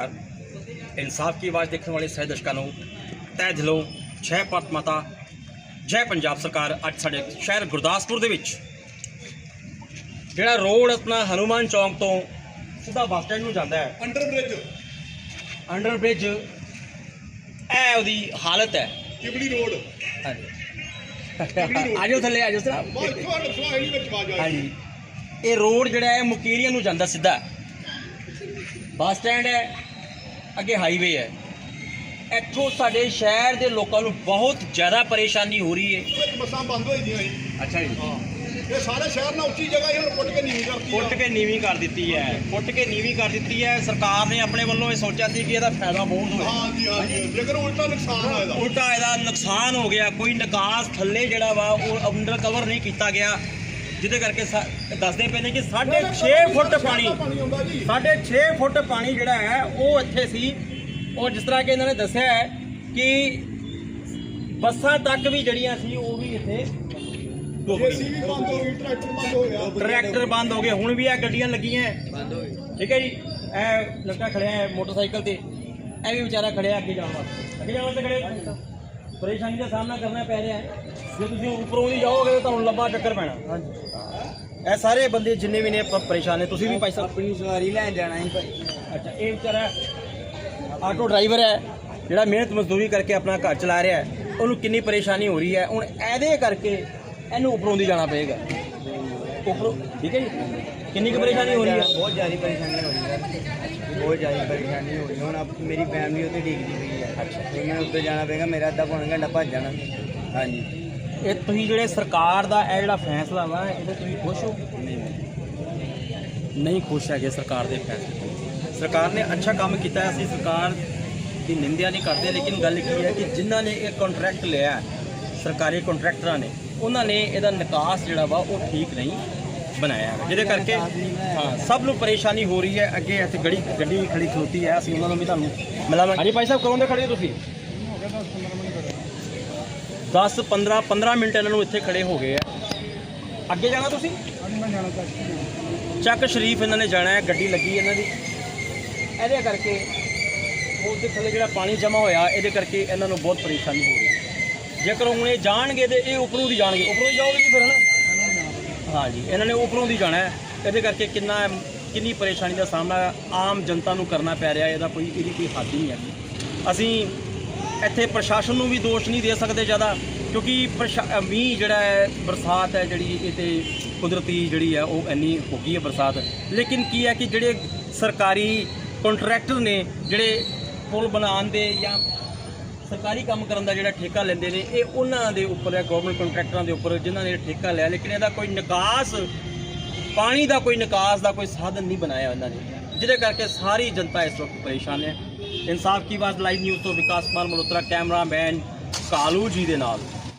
ਇਨਸਾਫ ਕੀ ਆਵਾਜ਼ ਦੇਖਣ ਵਾਲੇ ਸਾਰੇ ਦਰਸ਼ਕਾਂ ਨੂੰ ਤਹਿ ਦਿਲੋਂ ਜੈ ਭਾਰਤ ਮਾਤਾ ਜੈ ਪੰਜਾਬ ਸਰਕਾਰ ਅੱਜ ਸਾਡੇ ਸ਼ਹਿਰ ਗੁਰਦਾਸਪੁਰ ਦੇ ਵਿੱਚ। ਜਿਹੜਾ ਰੋਡ ਆਪਣਾ ਹਨੂਮਾਨ ਚੌਂਕ ਤੋਂ ਸਿੱਧਾ ਬੱਸ ਸਟੈਂਡ ਨੂੰ ਜਾਂਦਾ ਹੈ। ਅੰਡਰ ਬ੍ਰਿਜ ਅੰਡਰ ਬ੍ਰਿਜ ਇਹ ਉਹਦੀ ਹਾਲਤ ਹੈ। ਕਿਬੜੀ ਰੋਡ। ਆਜੋ ਥੱਲੇ ਆਜੋ ਜਾ ਹਾਂਜੀ। ਇਹ ਰੋਡ ਜਿਹੜਾ ਹੈ ਮੁਕੇਰੀਆਂ ਨੂੰ ਜਾਂਦਾ ਸਿੱਧਾ। ਬੱਸ ਸਟੈਂਡ ਹੈ। ਅੱਗੇ ਹਾਈਵੇ ਹੈ। ਇੱਥੋਂ ਸਾਡੇ ਸ਼ਹਿਰ ਦੇ ਲੋਕਾਂ ਨੂੰ ਬਹੁਤ ਜ਼ਿਆਦਾ ਪਰੇਸ਼ਾਨੀ ਹੋ ਰਹੀ ਹੈ। ਵਿੱਚ ਬੱਸਾਂ ਬੰਦ ਹੋਈ ਦੀਆਂ ਸੀ ਅੱਛਾ ਜੀ। ਹਾਂ। ਇਹ ਸਾਰੇ ਸ਼ਹਿਰ ਨਾਲ ਉੱਚੀ ਜਗ੍ਹਾ ਹੀ ਹੁਣ ਪੁੱਟ ਕੇ ਨੀਵੀਂ ਕਰਤੀ ਪੁੱਟ ਕੇ ਨੀਵੀਂ ਕਰ ਦਿੱਤੀ ਹੈ। ਪੁੱਟ ਕੇ ਨੀਵੀਂ ਕਰ ਦਿੱਤੀ ਹੈ। ਸਰਕਾਰ ਨੇ ਆਪਣੇ ਵੱਲੋਂ ਇਹ ਸੋਚਿਆ ਸੀ ਕਿ ਇਹਦਾ ਫਾਇਦਾ ਬਹੁਤ ਹੋਵੇ ਹਾਂ ਜੀ ਹਾਂ ਜੀ। ਜੇਕਰ ਉਲਟਾ ਨੁਕਸਾਨ ਆ ਇਹਦਾ ਉਲਟਾ ਇਹਦਾ ਨੁਕਸਾਨ ਹੋ ਗਿਆ। ਕੋਈ ਨਿਕਾਸ ਥੱਲੇ ਜਿਹੜਾ ਵਾ ਉਹ ਅੰਡਰ ਕਵਰ ਨਹੀਂ ਕੀਤਾ ਗਿਆ। ਜਿਹਦੇ ਕਰਕੇ ਸਾ- ਦੱਸਦੇ ਪਏ ਨੇ ਕਿ 6.5 ਫੁੱਟ ਪਾਣੀ ਆਉਂਦਾ ਜੀ। ਸਾਢੇ 6 ਫੁੱਟ ਪਾਣੀ ਜਿਹੜਾ ਹੈ ਉਹ ਇੱਥੇ ਸੀ। ਔਰ ਜਿਸ ਤਰ੍ਹਾਂ ਕਿ ਇਹਨਾਂ ਨੇ ਦੱਸਿਆ ਹੈ ਕਿ ਬੱਸਾਂ ਤੱਕ ਵੀ ਜਿਹੜੀਆਂ ਸੀ ਉਹ ਵੀ ਇੱਥੇ ਡੁੱਬ ਏਸੀ ਗਈਆਂ ਵੀ ਬੰਦ ਹੋ ਗਈ ਟਰੈਕਟਰ ਬੰਦ ਹੋ ਗਿਆ। ਟਰੈਕਟਰ ਬੰਦ ਹੋ ਗਏ। ਹੁਣ ਵੀ ਇਹ ਗੱਡੀਆਂ ਲੱਗੀਆਂ ਬੰਦ ਹੋ ਗਏ ਠੀਕ ਹੈ ਜੀ? ਇਹ ਲੜਕਾ ਖੜਿਆ ਹੈ ਮੋਟਰਸਾਈਕਲ ਤੇ। ਇਹ ਵੀ ਵਿਚਾਰਾ ਖੜਿਆ ਅੱਗੇ ਜਾਣ ਵਾਸਤੇ। ਅੱਗੇ ਜਾਣ ਵਾਸਤੇ ਖੜੇ ਪਰੇਸ਼ਾਨੀ ਦਾ ਸਾਹਮਣਾ ਕਰਨਾ ਪੈ ਰਿਹਾ ਹੈ। ਜੇ ਤੁਸੀਂ ਉੱਪਰੋਂ ਦੀ ਜਾਓਗੇ ਤਾਂ ਤੁਹਾਨੂੰ ਲੰਬਾ ਚੱਕਰ ਪੈਣਾ। ਹਾਂਜੀ। ਇਹ ਸਾਰੇ ਬੰਦੇ ਜਿੰਨੇ ਵੀ ਨੇ ਪ- ਪਰੇਸ਼ਾਨ ਨੇ ਤੁਸੀਂ ਵੀ ਭਾਈ ਸਾਹਿਬ। ਆਪਣੀ ਸਵਾਰੀ ਲੈਣ ਜਾਣਾ ਸੀ ਭਾਈ। ਅੱਛਾ ਇਹ ਵਿਚਾਰਾ ਆਟੋ ਡਰਾਈਵਰ ਹੈ ਜਿਹੜਾ ਮਿਹਨਤ ਮਜ਼ਦੂਰੀ ਕਰਕੇ ਆਪਣਾ ਘਰ ਚਲਾ ਰਿਹਾ ਹੈ। ਉਹਨੂੰ ਕਿੰਨੀ ਪਰੇਸ਼ਾਨੀ ਹੋ ਰਹੀ ਹੈ। ਹੁਣ ਇਹਦੇ ਕਰਕੇ ਇਹਨੂੰ ਉੱਪਰੋਂ ਦੀ ਜਾਣਾ ਪਏਗਾ। ਉੱਪਰੋਂ ਠੀਕ ਹੈ ਜੀ। ਕਿੰਨੀ ਕੁ ਪਰੇਸ਼ਾਨੀ ਹੋ ਰਹੀ ਹੈ? ਬਹੁਤ ਜ਼ਿਆਦਾ ਪਰੇਸ਼ਾਨੀ ਹੋ ਰਹੀ ਹੈ। ਬਹੁਤ ਜ਼ਿਆਦਾ ਪਰੇਸ਼ਾਨੀ ਹੋ ਰਹੀ ਹੈ। ਹੁਣ ਆਪ ਮੇਰੀ ਫੈਮਿਲੀ ਉੱਥੇ ਡਿੱਗਦੀ ਪਈ ਹੈ। ਅੱਛਾ। ਮੈਂ ਉੱਤੇ ਜਾਣਾ ਪਏਗਾ। ਮੇਰਾ ਅੱਧਾ ਪੌਣਾ ਘੰਟਾ ਭੱਜ ਜਾਣਾ। ਹਾਂਜੀ। ਇਹ ਤੁਸੀਂ ਜਿਹੜੇ ਸਰਕਾਰ ਦਾ ਇਹ ਜਿਹੜਾ ਫੈਸਲਾ ਵਾ ਇਹਦੇ ਤੁਸੀਂ ਖੁਸ਼ ਹੋ? ਨਹੀਂ ਖੁਸ਼ ਹੈਗੇ ਸਰਕਾਰ ਦੇ ਫੈਸਲੇ ਤੋਂ। ਸਰਕਾਰ ਨੇ ਅੱਛਾ ਕੰਮ ਕੀਤਾ ਹੈ, ਅਸੀਂ ਸਰਕਾਰ ਦੀ ਨਿੰਦਿਆ ਨਹੀਂ ਕਰਦੇ। ਲੇਕਿਨ ਗੱਲ ਕੀ ਹੈ ਕਿ ਜਿਨ੍ਹਾਂ ਨੇ ਇਹ ਕੰਟਰੈਕਟ ਲਿਆ ਹੈ, ਸਰਕਾਰੀ ਕੰਟਰੈਕਟਰਾਂ ਨੇ ਉਹਨਾਂ ਨੇ ਇਹਦਾ ਨਿਕਾਸ ਜਿਹੜਾ ਵਾ ਉਹ ਠੀਕ ਨਹੀਂ ਬਣਾਇਆ। ਹੈ। ਜਿਹਦੇ ਕਰਕੇ ਹਾਂ ਸਭ ਨੂੰ ਪਰੇਸ਼ਾਨੀ ਹੋ ਰਹੀ ਹੈ। ਅੱਗੇ ਇੱਥੇ ਗੱਡੀ ਗੱਡੀ ਖੜੀ ਖਲੋਤੀ ਹੈ। ਅਸੀਂ ਉਹਨਾਂ ਨੂੰ ਵੀ ਤੁਹਾਨੂੰ ਮਿਲਾਵਾਂਗੇ। ਹਾਂਜੀ ਭਾਈ ਸਾਹਿਬ ਕਦੋਂ ਦੇ ਖੜੇ ਹੋ ਤੁਸੀਂ? 10 15 15 ਮਿੰਟ ਇਹਨਾਂ ਨੂੰ ਇੱਥੇ ਖੜੇ ਹੋ ਗਏ ਆ। ਅੱਗੇ ਜਾਣਾ ਤੁਸੀਂ? ਚੱਕ ਸ਼ਰੀਫ ਇਹਨਾਂ ਨੇ ਜਾਣਾ ਹੈ। ਗੱਡੀ ਲੱਗੀ ਇਹਨਾਂ ਦੀ। ਇਹਦੇ ਕਰਕੇ ਉਹਦੇ ਥੱਲੇ ਜਿਹੜਾ ਪਾਣੀ ਜਮਾ ਹੋਇਆ ਇਹਦੇ ਕਰਕੇ ਇਹਨਾਂ ਨੂੰ ਬਹੁਤ ਪਰੇਸ਼ਾਨੀ ਹੋ ਰਹੀ ਹੈ। ਜੇਕਰ ਹੁਣ ਇਹ ਜਾਣਗੇ ਤੇ ਇਹ ਉੱਪਰੋਂ ਦੀ ਜਾਣਗੇ। ਉੱਪਰੋਂ ਦੀ ਜਾਓਗੇ ਜੀ ਫਿਰ, ਹਨਾ? ਹਾਂਜੀ ਇਹਨਾਂ ਨੇ ਉੱਪਰੋਂ ਦੀ ਜਾਣਾ ਹੈ। ਇਹਦੇ ਕਰਕੇ ਕਿੰਨਾ ਕਿੰਨੀ ਪਰੇਸ਼ਾਨੀ ਦਾ ਸਾਹਮਣਾ ਆਮ ਜਨਤਾ ਨੂੰ ਕਰਨਾ ਪੈ ਰਿਹਾ ਇਹਦਾ ਕੋਈ, ਇਹਦੀ ਕੋਈ ਹੱਦ ਨਹੀਂ ਹੈ ਅਸੀਂ ਇੱਥੇ ਪ੍ਰਸ਼ਾਸਨ ਨੂੰ ਵੀ ਦੋਸ਼ ਨਹੀਂ ਦੇ ਸਕਦੇ ਜ਼ਿਆਦਾ, ਕਿਉਂਕਿ ਪ੍ਰਸ਼ਾ- ਮੀਂਹ ਜਿਹੜਾ ਹੈ, ਬਰਸਾਤ ਹੈ ਜਿਹੜੀ, ਇਹ ਤੇ ਕੁਦਰਤੀ ਜਿਹੜੀ ਹੈ, ਉਹ ਇੰਨੀ ਹੋ ਗਈ ਹੈ ਬਰਸਾਤ। ਲੇਕਿਨ ਕੀ ਹੈ ਕਿ ਜਿਹੜੇ ਸਰਕਾਰੀ ਕੰਟਰੈਕਟਰ ਨੇ, ਜਿਹੜੇ ਪੁਲ ਬਣਾਉਣ ਦੇ ਜਾਂ ਸਰਕਾਰੀ ਕੰਮ ਕਰਨ ਦਾ ਜਿਹੜਾ ਠੇਕਾ ਲੈਂਦੇ ਨੇ, ਇਹ ਉਹਨਾਂ ਦੇ ਉੱਪਰ ਹੈ ਗਵਰਨਮੈਂਟ ਕੰਟਰੈਕਟਰਾਂ ਦੇ ਉੱਪਰ ਜਿਨ੍ਹਾਂ ਨੇ ਠੇਕਾ ਲਿਆ, ਲੇਕਿਨ ਇਹਦਾ ਕੋਈ ਨਿਕਾਸ, ਪਾਣੀ ਦਾ ਕੋਈ ਨਿਕਾਸ ਦਾ ਕੋਈ ਸਾਧਨ ਨਹੀਂ ਬਣਾਇਆ ਇਹਨਾਂ ਨੇ। ਜਿਹਦੇ ਕਰਕੇ ਸਾਰੀ ਜਨਤਾ ਇਸ ਵਕਤ ਪਰੇਸ਼ਾਨ ਹੈ। ਇਨਸਾਫ ਕੀ ਆਵਾਜ਼ ਲਾਈਵ ਨਿਊਜ਼ ਤੋਂ ਵਿਕਾਸ ਕੁਮਾਰ ਮਲਹੋਤਰਾ ਕੈਮਰਾਮੈਨ ਕਾਲੂ ਜੀ ਦੇ ਨਾਲ।